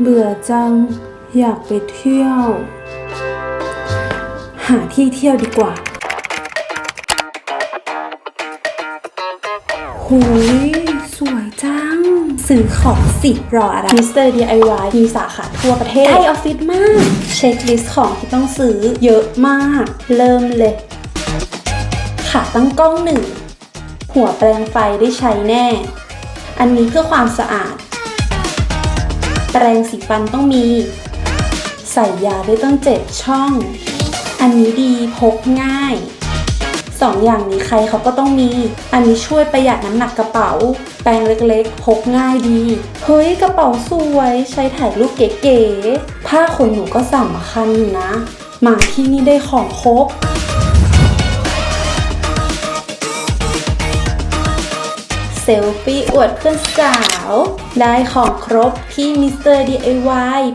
เบื่อจัง อยากไปเที่ยว หาที่เที่ยวดีกว่าหุยสวยจัง ซื้อของสิรออะไร Mr. DIY มีสาขาทั่วประเทศใกล้ออฟฟิศมาก เช็คลิสต์ของที่ต้องซื้อเยอะมาก เริ่มเลย ขาตั้งกล้องหนึ่ง หัวแปลงไฟได้ใช้แน่ อันนี้เพื่อความสะอาด แปรงสีฟันต้องมี ใส่ยาได้ตั้งเจ็ดช่อง อันนี้ดีพกง่ายสองอย่างนี้ใครเขาก็ต้องมี อันนี้ช่วยประหยัดน้ำหนักกระเป๋า แปรงเล็กๆ พกง่ายดี เฮ้ยกระเป๋าสวยใช้ถ่ายรูปเก๋ๆ ผ้าขนหนูก็สำคัญอยู่นะ มาที่นี่ได้ของครบ เซลฟี่อวดเพื่อนสาว ได้ของครบที่มิสเตอร์ DIY